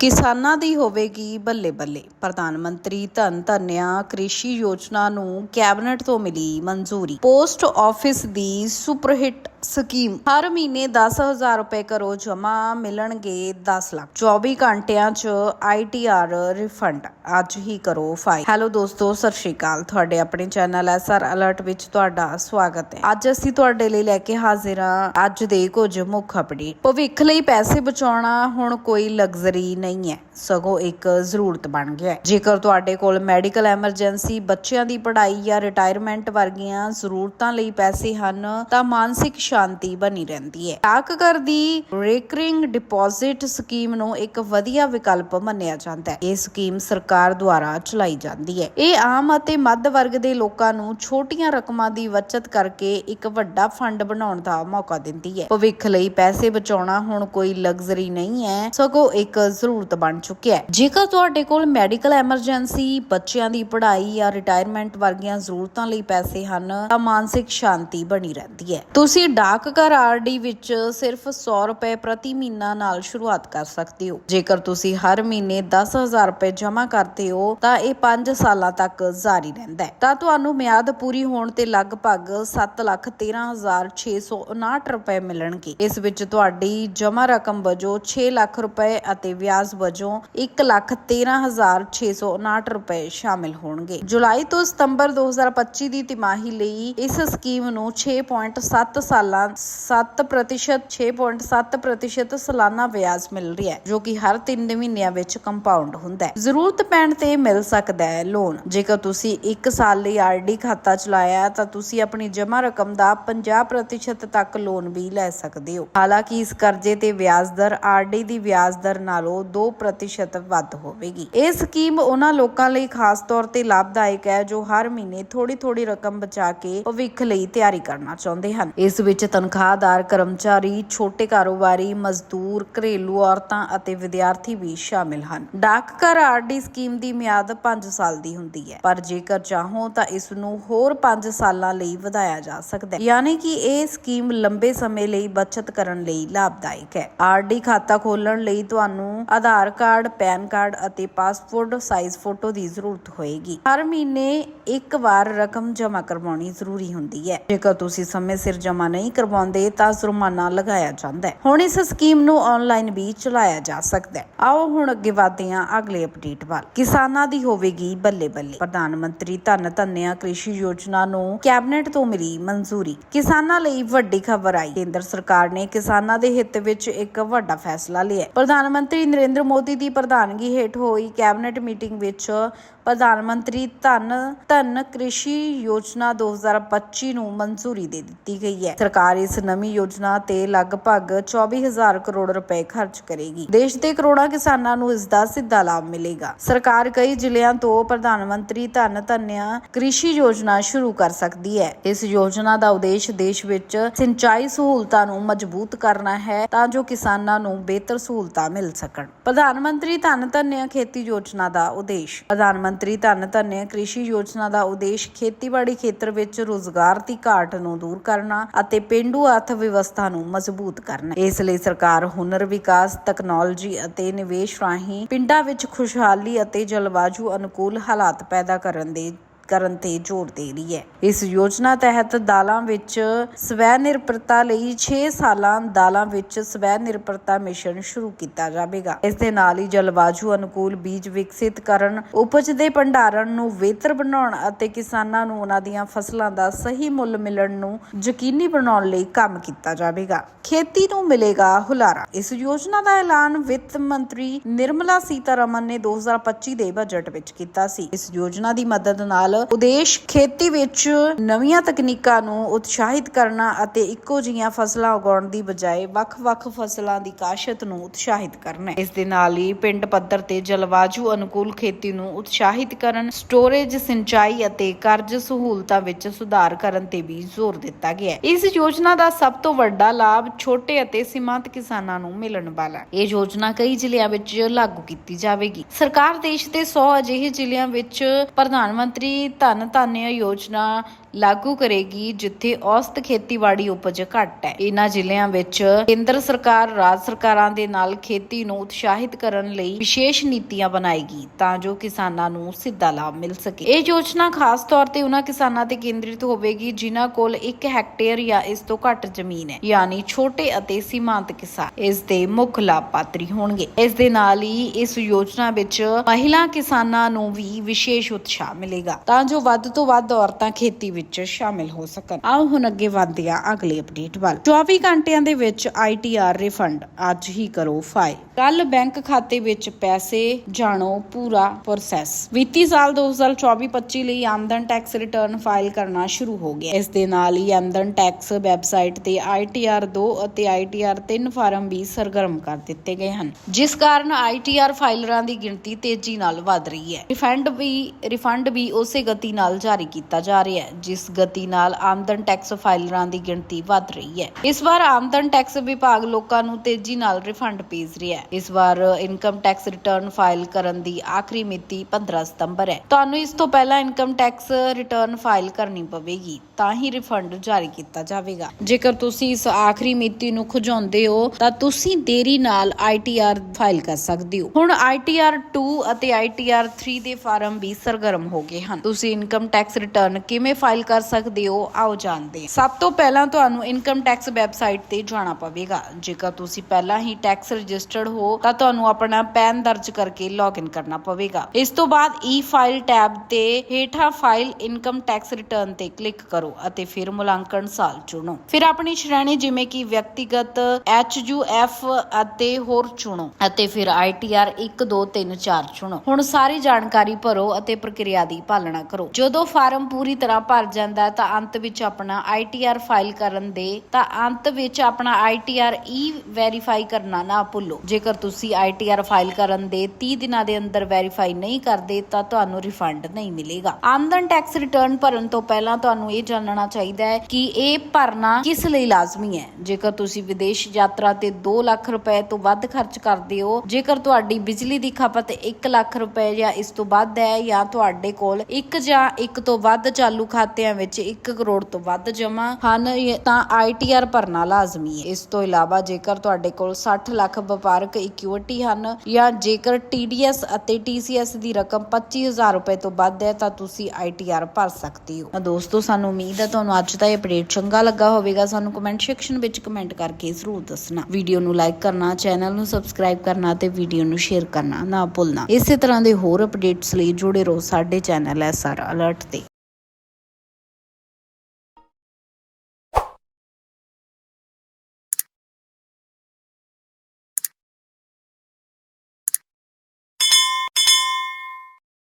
ਕਿਸਾਨਾਂ ਦੀ ਹੋਵੇਗੀ ਬੱਲੇ ਬੱਲੇ ਪ੍ਰਧਾਨ ਮੰਤਰੀ ਧਨ ਧਨਿਆ ਕ੍ਰਿਸ਼ੀ ਯੋਜਨਾ ਨੂੰ ਕੈਬਨਿਟ ਤੋਂ ਮਿਲੀ ਮਨਜ਼ੂਰੀ। ਪੋਸਟ ਆਫਿਸ ਦੀ ਸੁਪਰਹਿਟ ਸਕੀਮ। ਹਰ ਮਹੀਨੇ 10000 ਰੁਪਏ ਕਰੋ ਜਮ੍ਹਾਂ ਮਿਲਣਗੇ 10 ਲੱਖ। 24 ਘੰਟਿਆਂ 'ਚ ਆਈਟੀਆਰ ਰਿਫੰਡ। ਅੱਜ ਹੀ ਕਰੋ ਫਾਈਲ। ਹੈਲੋ ਦੋਸਤੋ, ਸਤਿ ਸ਼੍ਰੀ ਅਕਾਲ। ਤੁਹਾਡੇ ਆਪਣੇ ਚੈਨਲ ਐਸਆਰ ਅਲਰਟ ਵਿੱਚ ਤੁਹਾਡਾ ਸਵਾਗਤ ਹੈ। ਅੱਜ ਅਸੀਂ ਤੁਹਾਡੇ ਲਈ ਲੈ ਕੇ ਹਾਜ਼ਰ ਹਾਂ ਅੱਜ ਦੇ ਕੁਝ ਮੁੱਖ ਅਪਡੇਟ। ਭਵਿੱਖ ਲਈ ਪੈਸੇ ਬਚਾਉਣਾ ਹੁਣ ਕੋਈ ਲਗਜ਼ਰੀ ਨਹੀਂ ਹੈ। ਸਗੋਂ ਇੱਕ ਜ਼ਰੂਰਤ ਬਣ ਗਿਆ ਹੈ। ਜੇਕਰ ਤੁਹਾਡੇ ਕੋਲ ਮੈਡੀਕਲ ਐਮਰਜੈਂਸੀ ਬੱਚਿਆਂ ਦੀ ਪੜ੍ਹਾਈ ਜਾਂ ਰਿਟਾਇਰਮੈਂਟ ਵਰਗੀਆਂ ਜ਼ਰੂਰਤਾਂ ਲਈ ਪੈਸੇ ਹਨ, ਤਾਂ ਮਾਨਸਿਕ ਸ਼ਾਂਤੀ ਬਣੀ ਰਹਿੰਦੀ ਹੈ। ਡਾਕਘਰ ਦੀ ਰੇਕਰਿੰਗ ਡਿਪੋਜ਼ਿਟ ਸਕੀਮ ਨੂੰ ਇੱਕ ਵਧੀਆ ਵਿਕਲਪ ਮੰਨਿਆ ਜਾਂਦਾ ਹੈ। ਇਹ ਸਕੀਮ ਸਰਕਾਰ ਦੁਆਰਾ ਚਲਾਈ ਜਾਂਦੀ ਹੈ। ਇਹ ਆਮ ਅਤੇ ਮੱਧ ਵਰਗ ਦੇ ਲੋਕਾਂ ਨੂੰ ਛੋਟੀਆਂ ਰਕਮਾਂ ਦੀ ਬਚਤ ਕਰਕੇ ਇੱਕ ਵੱਡਾ ਫੰਡ ਬਣਾਉਣ ਦਾ ਮੌਕਾ ਦਿੰਦੀ ਹੈ। ਭਵਿੱਖ ਲਈ ਪੈਸੇ ਬਚਾਉਣਾ ਹੁਣ ਕੋਈ ਲਗਜ਼ਰੀ ਨਹੀਂ ਹੈ। ਸਗੋਂ ਇੱਕ ਜ਼ਰੂਰਤ ਬਣ ਚੁੱਕਿਆ ਹੈ। ਜੇਕਰ ਤੁਹਾਡੇ ਕੋਲ ਮੈਡੀਕਲ ਐਮਰਜੈਂਸੀ, ਬੱਚਿਆਂ ਦੀ ਪੜ੍ਹਾਈ ਜਾਂ ਰਿਟਾਇਰਮੈਂਟ ਵਰਗੀਆਂ ਜ਼ਰੂਰਤਾਂ ਲਈ ਪੈਸੇ ਹਨ, ਤਾਂ ਮਾਨਸਿਕ ਸ਼ਾਂਤੀ ਬਣੀ ਰਹਿੰਦੀ ਹੈ। ਤੁਸੀਂ ਡਾਕਘਰ ਆਰਡੀ ਵਿੱਚ ਸਿਰਫ 100 ਰੁਪਏ ਪ੍ਰਤੀ ਮਹੀਨਾ ਨਾਲ ਸ਼ੁਰੂਆਤ ਕਰ ਸਕਦੇ ਹੋ। ਜੇਕਰ ਤੁਸੀਂ ਹਰ ਮਹੀਨੇ 10000 ਰੁਪਏ ਜਮ੍ਹਾਂ ਕਰਦੇ ਹੋ, ਤਾਂ ਇਹ 5 ਸਾਲਾਂ ਤੱਕ ਜਾਰੀ ਰਹਿੰਦਾ ਹੈ। ਤਾਂ ਤੁਹਾਨੂੰ ਮਿਆਦ ਪੂਰੀ ਹੋਣ ਤੇ ਲਗਭਗ 713659 ਰੁਪਏ ਮਿਲਣਗੇ। ਇਸ ਵਿੱਚ ਤੁਹਾਡੀ ਜਮ੍ਹਾਂ ਰਕਮ ਵਜੋਂ 6 ਲੱਖ ਰੁਪਏ ਅਤੇ ਵਿਆਜ ਵਜੋਂ 113659 ਰੁਪਏ ਸ਼ਾਮਿਲ ਹੋਣਗੇ। ਜੁਲਾਈ ਤੋਂ ਸਤੰਬਰ 2025 ਦੀ ਤਿਮਾਹੀ ਲਈ ਇਸ ਸਕੀਮ ਨੂੰ 6.7 ਸਾਲਾਂ 7% 6.7% ਸਾਲਾਨਾ ਵਿਆਜ ਮਿਲ ਰਿਹਾ ਹੈ, ਜੋ ਕਿ ਹਰ 3 ਮਹੀਨਿਆਂ ਵਿੱਚ ਕੰਪਾਊਂਡ ਹੁੰਦਾ ਹੈ। ਜ਼ਰੂਰਤ ਪੈਣ ਤੇ ਮਿਲ ਸਕਦਾ ਹੈ ਲੋਨ ਜੇਕਰ ਤੁਸੀਂ 1 ਸਾਲ ਲਈ ਆਰਡੀ ਖਾਤਾ ਚਲਾਇਆ ਤਾਂ ਤੁਸੀਂ ਆਪਣੀ ਜਮ੍ਹਾਂ ਰਕਮ ਦਾ 50% ਤੱਕ ਲੋਨ ਵੀ ਲੈ ਸਕਦੇ ਹੋ। ਹਾਲਾਂਕਿ ਇਸ ਕਰਜ਼ੇ ਤੇ ਵਿਆਜ ਦਰ ਆਰਡੀ ਦੀ ਵਿਆਜ ਦਰ ਨਾਲੋਂ 2% ਵੱਧ ਹੋਵੇਗੀ। ਇਹ ਸਕੀਮ ਉਹਨਾਂ ਲੋਕਾਂ ਲਈ ਖਾਸ ਤੌਰ ਤੇ ਲਾਭਦਾਇਕ ਹੈ ਜੋ ਹਰ ਮਹੀਨੇ ਥੋੜੀ ਥੋੜੀ ਰਕਮ ਬਚਾ ਕੇ ਭਵਿੱਖ ਲਈ ਤਿਆਰੀ ਕਰਨਾ ਚਾਹੁੰਦੇ ਹਨ। ਇਸ ਵਿੱਚ ਤਨਖਾਹਦਾਰ ਕਰਮਚਾਰੀ, ਛੋਟੇ ਕਾਰੋਬਾਰੀ, ਮਜ਼ਦੂਰ, ਘਰੇਲੂ ਔਰਤਾਂ ਅਤੇ ਵਿਦਿਆਰਥੀ ਵੀ ਸ਼ਾਮਿਲ ਹਨ। ਡਾਕਘਰ ਆਰਡੀ ਸਕੀਮ ਦੀ ਮਿਆਦ 5 ਸਾਲ ਦੀ ਹੁੰਦੀ ਹੈ, ਪਰ ਜੇਕਰ ਚਾਹੋ ਤਾਂ ਇਸ ਨੂੰ ਹੋਰ 5 ਸਾਲਾਂ ਲਈ ਵਧਾਇਆ ਜਾ ਸਕਦਾ ਹੈ। ਯਾਨੀ ਕਿ ਇਹ ਸਕੀਮ ਲੰਬੇ ਸਮੇਂ ਲਈ ਬਚਤ ਕਰਨ ਲਈ ਲਾਭਦਾਇਕ ਹੈ। ਆਰਡੀ ਖਾਤਾ ਖੋਲਣ ਲਈ ਤੁਹਾਨੂੰ ਆਧਾਰ ਕਾਰਡ ਪੈਨ ਕਾਰਡ ਅਤੇ ਪਾਸਪੋਰਟ ਸਾਈਜ਼ ਫੋਟੋ ਦੀ ਜ਼ਰੂਰਤ ਹੋਏਗੀ। ਹਰ ਮਹੀਨੇ ਇੱਕ ਵਾਰ ਰਕਮ ਜਮ੍ਹਾਂ ਕਰਵਾਉਣੀ ਜ਼ਰੂਰੀ ਹੁੰਦੀ ਹੈ। ਜੇਕਰ ਤੁਸੀਂ ਸਮੇਂ ਸਿਰ ਜਮ੍ਹਾਂ ਨਹੀਂ ਕਰਵਾਉਂਦੇ, ਤਾਂ ਜੁਰਮਾਨਾ ਲਗਾਇਆ ਜਾਂਦਾ ਹੈ। ਹੁਣ ਇਸ ਸਕੀਮ ਨੂੰ ਆਨਲਾਈਨ ਵੀ ਚਲਾਇਆ ਜਾ ਸਕਦਾ ਹੈ। ਆਓ ਹੁਣ ਅੱਗੇ ਵਧਦੇ ਹਾਂ ਅਗਲੇ ਅਪਡੇਟ ਵੱਲ। ਕਿਸਾਨਾਂ ਦੀ ਹੋਵੇਗੀ ਬੱਲੇ ਬੱਲੇ ਪ੍ਰਧਾਨ ਮੰਤਰੀ ਧਨ ਧਨਿਆ ਕ੍ਰਿਸ਼ੀ ਯੋਜਨਾ ਨੂੰ ਕੈਬਨਿਟ ਤੋਂ ਮਿਲੀ ਮਨਜ਼ੂਰੀ। ਕਿਸਾਨਾਂ ਲਈ ਵੱਡੀ ਖਬਰ ਆਈ। ਕੇਂਦਰ ਸਰਕਾਰ ਨੇ ਕਿਸਾਨਾਂ ਦੇ ਹਿੱਤ ਵਿੱਚ ਇੱਕ ਵੱਡਾ ਫੈਸਲਾ ਲਿਆ ਪ੍ਰਧਾਨ ਮੰਤਰੀ ਨਰਿੰਦਰ ਮੋਦੀ ਦੀ ਪ੍ਰਧਾਨਗੀ ਹੇਠ ਹੋਈ ਕੈਬਨਿਟ ਮੀਟਿੰਗ ਵਿੱਚ ਪ੍ਰਧਾਨ ਮੰਤਰੀ ਧਨ ਧਨ ਕ੍ਰਿਸ਼ੀ ਯੋਜਨਾ 2025 ਨੂੰ ਮਨਜ਼ੂਰੀ ਦੇ ਦਿੱਤੀ ਗਈ ਹੈ। ਸਰਕਾਰ ਇਸ ਨਵੀਂ ਯੋਜਨਾ ਤੇ ਲਗਭਗ 24000 ਕਰੋੜ ਰੁਪਏ ਖਰਚ ਕਰੇਗੀ। ਦੇਸ਼ ਦੇ ਕਰੋੜਾਂ ਕਿਸਾਨਾਂ ਨੂੰ ਇਸ ਦਾ ਸਿੱਧਾ ਲਾਭ ਮਿਲੇਗਾ। ਸਰਕਾਰ ਕਈ ਜ਼ਿਲ੍ਹਿਆਂ ਤੋਂ ਪ੍ਰਧਾਨ ਮੰਤਰੀ ਧਨ, ਧੰਨਿਆ ਕ੍ਰਿਸ਼ੀ ਯੋਜਨਾ ਸ਼ੁਰੂ ਕਰ ਸਕਦੀ ਹੈ। ਇਸ ਯੋਜਨਾ ਦਾ ਉਦੇਸ਼ ਦੇਸ਼ ਵਿੱਚ ਸਿੰਚਾਈ ਸਹੂਲਤਾਂ ਨੂੰ ਮਜ਼ਬੂਤ ਕਰਨਾ ਹੈ ਤਾਂ ਜੋ ਕਿਸਾਨਾਂ ਨੂੰ ਬਿਹਤਰ ਸਹੂਲਤਾਂ ਮਿਲ ਸਕਣ। ਪ੍ਰਧਾਨ ਮੰਤਰੀ ਧਨ, ਧੰਨਿਆ ਖੇਤੀ ਯੋਜਨਾ ਦਾ ਉਦੇਸ਼। ਪ੍ਰਧਾਨ ਮੰਤਰੀ ਧੰਨ ਧਨਿਆ ਕ੍ਰਿਸ਼ੀ ਯੋਜਨਾ ਦਾ ਉਦੇਸ਼ ਖੇਤੀਬਾੜੀ ਖੇਤਰ ਵਿੱਚ ਰੋਜ਼ਗਾਰ ਦੀ ਘਾਟ ਨੂੰ ਦੂਰ ਕਰਨਾ ਅਤੇ ਪੇਂਡੂ ਅਰਥ ਵਿਵਸਥਾ ਨੂੰ ਮਜ਼ਬੂਤ ਕਰਨਾ। ਇਸ ਲਈ ਸਰਕਾਰ ਹੁਨਰ ਵਿਕਾਸ, ਤਕਨਾਲੋਜੀ ਅਤੇ ਨਿਵੇਸ਼ ਰਾਹੀਂ ਪਿੰਡਾਂ ਵਿੱਚ ਖੁਸ਼ਹਾਲੀ ਅਤੇ ਜਲਵਾਯੂ ਅਨੁਕੂਲ ਹਾਲਾਤ ਪੈਦਾ ਕਰਨ ਦੇ ਕਰਨ ਤੇ ਜ਼ੋਰ ਦੇ ਰਹੀ ਹੈ। ਇਸ ਯੋਜਨਾ ਤਹਿਤ ਦਾਲਾਂ ਵਿੱਚ ਸਵੈ ਨਿਰਭਰਤਾ ਲਈ 6 ਸਾਲਾਂ ਦਾਲਾਂ ਵਿੱਚ ਸਵੈ ਨਿਰਭਰਤਾ ਮਿਸ਼ਨ ਸ਼ੁਰੂ ਕੀਤਾ ਜਾਵੇਗਾ। ਇਸ ਦੇ ਨਾਲ ਹੀ ਜਲਵਾਯੂ ਅਨੁਕੂਲ ਬੀਜ ਵਿਕਸਿਤ ਕਰਨ, ਉਪਜ ਦੇ ਭੰਡਾਰਨ ਨੂੰ ਬਿਹਤਰ ਬਣਾਉਣ ਅਤੇ ਕਿਸਾਨਾਂ ਨੂੰ ਉਹਨਾਂ ਦੀਆਂ ਫਸਲਾਂ ਦਾ ਸਹੀ ਮੁੱਲ ਮਿਲਣ ਨੂੰ ਯਕੀਨੀ ਬਣਾਉਣ ਲਈ ਕੰਮ ਕੀਤਾ ਜਾਵੇਗਾ। ਖੇਤੀ ਨੂੰ ਮਿਲੇਗਾ ਹੁਲਾਰਾ। ਇਸ ਯੋਜਨਾ ਦਾ ਐਲਾਨ ਵਿੱਤ ਮੰਤਰੀ ਨਿਰਮਲਾ ਸੀਤਾਰਮਨ ਨੇ 2025 ਦੇ ਬਜਟ ਵਿੱਚ ਕੀਤਾ ਸੀ। ਇਸ ਯੋਜਨਾ ਦੀ ਮਦਦ ਨਾਲ ਉਦੇਸ਼ ਖੇਤੀ ਵਿੱਚ ਨਵੀਆਂ ਤਕਨੀਕਾਂ ਨੂੰ ਉਤਸ਼ਾਹਿਤ ਕਰਨਾ ਅਤੇ ਇੱਕੋ ਜਿਹੀਆਂ ਫਸਲਾਂ ਉਗਾਉਣ ਦੀ ਬਜਾਏ ਵੱਖ-ਵੱਖ ਫਸਲਾਂ ਦੀ ਕਾਸ਼ਤ ਨੂੰ ਉਤਸ਼ਾਹਿਤ ਕਰਨਾ ਹੈ। ਇਸ ਦੇ ਨਾਲ ਹੀ ਪਿੰਡ ਪੱਧਰ ਤੇ ਜਲਵਾਯੂ ਅਨੁਕੂਲ ਖੇਤੀ ਨੂੰ ਉਤਸ਼ਾਹਿਤ ਕਰਨ, ਸਟੋਰੇਜ ਸਿੰਚਾਈ ਅਤੇ ਕਰਜ਼ ਸਹੂਲਤਾਂ ਵਿੱਚ ਸੁਧਾਰ ਕਰਨ ਤੇ ਵੀ ਜ਼ੋਰ ਦਿੱਤਾ ਗਿਆ ਇਸ ਯੋਜਨਾ ਦਾ ਸਭ ਤੋਂ ਵੱਡਾ ਲਾਭ ਛੋਟੇ ਅਤੇ ਸੀਮਾਂਤ ਕਿਸਾਨਾਂ ਨੂੰ ਮਿਲਣ ਵਾਲਾ ਇਹ ਯੋਜਨਾ ਕਈ ਜ਼ਿਲ੍ਹਿਆਂ ਵਿੱਚ ਲਾਗੂ ਕੀਤੀ ਜਾਵੇਗੀ। ਸਰਕਾਰ ਦੇਸ਼ ਦੇ 100 ਅਜਿਹੇ ਜ਼ਿਲ੍ਹਿਆਂ ਵਿੱਚ ਪ੍ਰਧਾਨ ਮੰਤਰੀ ਧਨ ਧਨਿਆ ਯੋਜਨਾ ਲਾਗੂ ਕਰੇਗੀ ਜਿੱਥੇ ਔਸਤ ਖੇਤੀਬਾੜੀ ਉਪਜ ਘੱਟ ਹੈ। ਇਹਨਾਂ ਜ਼ਿਲ੍ਹਿਆਂ ਵਿੱਚ ਕੇਂਦਰ ਸਰਕਾਰ ਰਾਜ ਸਰਕਾਰਾਂ ਦੇ ਨਾਲ ਖੇਤੀ ਨੂੰ ਉਤਸ਼ਾਹਿਤ ਕਰਨ ਲਈ ਵਿਸ਼ੇਸ਼ ਨੀਤੀਆਂ ਬਣਾਏਗੀ ਤਾਂ ਜੋ ਕਿਸਾਨਾਂ ਨੂੰ ਸਿੱਧਾ ਲਾਭ ਮਿਲ ਸਕੇ। ਇਹ ਯੋਜਨਾ ਖਾਸ ਤੌਰ ਤੇ ਉਹਨਾਂ ਕਿਸਾਨਾਂ ਤੇ ਕੇਂਦਰਿਤ ਹੋਵੇਗੀ ਜਿਨ੍ਹਾਂ ਕੋਲ 1 ਹੈਕਟੇਅਰ ਜਾਂ ਇਸ ਤੋਂ ਘੱਟ ਜ਼ਮੀਨ ਹੈ, ਯਾਨੀ ਛੋਟੇ ਅਤੇ ਸੀਮਾਂਤ ਕਿਸਾਨ। ਇਸ ਦੇ ਮੁੱਖ ਲਾਭਪਾਤਰੀ ਹੋਣਗੇ। ਇਸ ਦੇ ਨਾਲ ਹੀ ਇਸ ਯੋਜਨਾ ਵਿੱਚ ਮਹਿਲਾ ਕਿਸਾਨਾਂ ਨੂੰ ਵੀ ਵਿਸ਼ੇਸ਼ ਉਤਸ਼ਾਹ ਮਿਲੇਗਾ। ਤਾਂ ਜੋ ਵੱਧ ਤੋਂ ਵੱਧ ਔਰਤਾਂ ਖੇਤੀ ਵਿੱਚ ਸ਼ਾਮਿਲ ਹੋ ਸਕਣ। ਆਓ ਹੁਣ ਅੱਗੇ ਵਧਦੇ ਹਾਂ ਅਗਲੇ ਅਪਡੇਟ ਵੱਲ। 24 ਘੰਟਿਆਂ ਦੇ ਵਿੱਚ ਆਈਟੀਆਰ ਰਿਫੰਡ ਅੱਜ ਹੀ ਕਰੋ ਫਾਈਲ ਕੱਲ ਬੈਂਕ ਖਾਤੇ ਵਿੱਚ ਪੈਸੇ, ਜਾਣੋ ਪੂਰਾ ਪ੍ਰੋਸੈਸ ਵਿੱਤੀ ਸਾਲ 2024-25 ਲਈ ਆਮਦਨ ਟੈਕਸ ਰਿਟਰਨ ਫਾਈਲ ਕਰਨਾ ਸ਼ੁਰੂ ਹੋ ਗਿਆ। ਇਸ ਦੇ ਨਾਲ ਹੀ ਆਮਦਨ ਟੈਕਸ ਵੈਬਸਾਈਟ ਤੇ ਆਈਟੀਆਰ 2 ਅਤੇ ਆਈਟੀਆਰ 3 ਫਾਰਮ ਵੀ ਸਰਗਰਮ ਕਰ ਦਿੱਤੇ ਗਏ ਹਨ। ਜਿਸ ਕਾਰਨ ਆਈਟੀਆਰ ਫਾਈਲਰਾਂ ਦੀ ਗਿਣਤੀ ਤੇਜ਼ੀ ਨਾਲ ਵਧ ਰਹੀ ਹੈ। ਰਿਫੰਡ ਵੀ ਰਿਫੰਡ ਵੀ ਉਸੇ ਗਤੀ ਨਾਲ ਜਾਰੀ ਕੀਤਾ ਜਾ ਰਿਹਾ ਹੈ ਜਿਸ ਗਤੀ ਨਾਲ ਆਮਦਨ ਟੈਕਸ ਫਾਈਲਰਾਂ ਦੀ ਗਿਣਤੀ ਵਧ ਰਹੀ ਹੈ। ਇਸ ਵਾਰ ਆਮਦਨ ਟੈਕਸ ਵਿਭਾਗ ਲੋਕਾਂ ਨੂੰ ਤੇਜ਼ੀ ਨਾਲ ਰਿਫੰਡ ਭੇਜ ਰਿਹਾ ਹੈ। ਇਸ ਵਾਰ ਇਨਕਮ ਟੈਕਸ ਰਿਟਰਨ ਫਾਈਲ ਕਰਨ ਦੀ ਆਖਰੀ ਮਿਤੀ 15 ਸਤੰਬਰ ਹੈ। ਤੁਹਾਨੂੰ ਇਸ ਤੋਂ ਪਹਿਲਾਂ ਇਨਕਮ ਟੈਕਸ ਰਿਟਰਨ ਫਾਈਲ ਕਰਨੀ ਪਵੇਗੀ, ਤਾਂ ਹੀ ਰਿਫੰਡ ਜਾਰੀ ਕੀਤਾ ਜਾਵੇਗਾ। ਜੇਕਰ ਤੁਸੀਂ ਇਸ ਆਖਰੀ ਮਿਤੀ ਨੂੰ ਖੁਜਾਉਂਦੇ ਹੋ, ਤਾਂ ਤੁਸੀਂ ਦੇਰੀ ਨਾਲ ਆਈਟੀਆਰ ਫਾਈਲ ਕਰ ਸਕਦੇ ਹੋ। ਹੁਣ ਆਈਟੀਆਰ 2 ਅਤੇ ਆਈਟੀਆਰ 3 ਦੇ ਫਾਰਮ ਵੀ ਸਰਗਰਮ ਹੋ ਗਏ ਹਨ। ਤੁਸੀਂ ਇਨਕਮ ਟੈਕਸ ਰਿਟਰਨ ਕਿਵੇਂ ਫਾਈਲ ਕਰ ਸਕਦੇ ਹੋ, ਆਓ ਜਾਣਦੇ ਸਭ ਤੋਂ ਪਹਿਲਾਂ ਤੁਹਾਨੂੰ ਇਨਕਮ ਟੈਕਸ ਵੈਬਸਾਈਟ ਤੇ ਜਾਣਾ ਪਵੇਗਾ। ਜੇਕਰ ਤੁਸੀਂ ਪਹਿਲਾਂ ਹੀ ਟੈਕਸ ਰਜਿਸਟਰਡ ਹੋ, ਤਾਂ ਤੁਹਾਨੂੰ ਆਪਣਾ ਪੈਨ ਦਰਜ ਕਰਕੇ ਲੌਗਇਨ ਕਰਨਾ ਪਵੇਗਾ। ਇਸ ਤੋਂ ਬਾਅਦ ਈ ਫਾਈਲ ਟੈਬ ਤੇ ਹੇਠਾਂ ਫਾਈਲ ਇਨਕਮ ਟੈਕਸ ਰਿਟਰਨ ਤੇ ਕਲਿੱਕ ਕਰੋ ਅਤੇ ਫਿਰ ਮੁਲਾਂਕਣ ਸਾਲ ਚੁਣੋ। ਫਿਰ ਆਪਣੀ ਸ਼੍ਰੇਣੀ ਜਿਵੇਂ ਕਿ ਵਿਅਕਤੀਗਤ ਐਫ ਅਤੇ ਹੋਰ ਚੁਣੋ ਅਤੇ ਫਿਰ ਆਈਟੀਆਰ 1 2 3 4 ਚੁਣੋ। ਹੁਣ ਸਾਰੀ ਜਾਣਕਾਰੀ ਭਰੋ ਅਤੇ ਪ੍ਰਕਿਰਿਆ ਦੀ ਪਾਲਣਾ ਕਰੋ। ਜਦੋਂ ਫਾਰਮ ਪੂਰੀ ਤਰ੍ਹਾਂ ਭਰ ਜਾਂਦਾ ਤਾਂ ਅੰਤ ਵਿੱਚ ਆਪਣਾ ਆਈਟੀਆਰ ਫਾਈਲ ਕਰਨ ਦੇ, ਤਾਂ ਅੰਤ ਵਿੱਚ ਆਪਣਾ ਆਈਟੀਆਰ ਈ ਵੈਰੀਫਾਈ ਕਰਨਾ ਨਾ ਭੁੱਲੋ। ਜੇਕਰ ਤੁਸੀਂ ਆਈਟੀਆਰ ਫਾਈਲ ਕਰਨ ਦੇ 30 ਦਿਨਾਂ ਦੇ ਅੰਦਰ ਵੈਰੀਫਾਈ ਨਹੀਂ ਕਰਦੇ, ਤਾਂ ਤੁਹਾਨੂੰ ਰਿਫੰਡ ਨਹੀਂ ਮਿਲੇਗਾ। ਆਮਦਨ ਟੈਕਸ ਰਿਟਰਨ ਭਰਨ ਤੋਂ ਪਹਿਲਾਂ ਤੁਹਾਨੂੰ ਇਹ ਜਾਣਨਾ ਚਾਹੀਦਾ ਹੈ ਕਿ ਇਹ ਭਰਨਾ ਕਿਸ ਲਈ ਲਾਜ਼ਮੀ ਹੈ। ਜੇਕਰ ਤੁਸੀਂ ਵਿਦੇਸ਼ ਯਾਤਰਾ ਤੇ 2 ਲੱਖ ਰੁਪਏ ਤੋਂ ਵੱਧ ਖਰਚ ਕਰਦੇ ਹੋ, ਜੇਕਰ ਤੁਹਾਡੀ ਬਿਜਲੀ ਦੀ ਖਪਤ 1 ਲੱਖ ਰੁਪਏ ਜਾਂ ਇਸ ਤੋਂ ਵੱਧ ਹੈ, ਜਾਂ ਤੁਹਾਡੇ ਕੋਲ ਇੱਕ ਜਾਂ ਇੱਕ ਤੋਂ ਵੱਧ ਚਾਲੂ ਖਾਤਿਆਂ ਵਿੱਚ 1 ਕਰੋੜ ਤੋਂ ਵੱਧ ਜਮ੍ਹਾਂ ਹਨ। ਤਾਂ ਆਈਟੀਆਰ ਭਰਨਾ ਲਾਜ਼ਮੀ ਹੈ। ਇਸ ਤੋਂ ਇਲਾਵਾ ਜੇਕਰ ਤੁਹਾਡੇ ਕੋਲ 60 ਲੱਖ ਵਪਾਰਕ ਇਕੁਇਟੀ ਹਨ ਜਾਂ ਜੇਕਰ TDS ਅਤੇ TCS ਦੀ ਰਕਮ 25000 ਰੁਪਏ ਤੋਂ ਵੱਧ ਹੈ, ਤਾਂ ਤੁਸੀਂ ਆਈਟੀਆਰ ਭਰ ਸਕਦੇ ਹੋ। ਤਾਂ ਦੋਸਤੋ, ਸਾਨੂੰ ਉਮੀਦ ਹੈ ਤੁਹਾਨੂੰ ਅੱਜ ਦਾ ਇਹ ਅਪਡੇਟ ਚੰਗਾ ਲੱਗਾ ਹੋਵੇਗਾ। ਸਾਨੂੰ ਕਮੈਂਟ ਸੈਕਸ਼ਨ ਵਿੱਚ ਕਮੈਂਟ ਕਰਕੇ ਜ਼ਰੂਰ ਦੱਸਣਾ। ਵੀਡੀਓ ਨੂੰ ਲਾਈਕ ਕਰਨਾ ਚੈਨਲ ਨੂੰ ਸਬਸਕ੍ਰਾਈਬ ਕਰਨਾ ਤੇ ਵੀਡੀਓ ਨੂੰ ਸ਼ੇਅਰ ਕਰਨਾ ਨਾ ਭੁੱਲਣਾ। ਇਸੇ ਤਰ੍ਹਾਂ ਦੇ ਹੋਰ ਅਪਡੇਟਸ ਲਈ ਜੁੜੇ ਰਹੋ ਸਾਡੇ ਚੈਨਲ ਐਸਆਰ ਅਲਰਟ ਤੇ।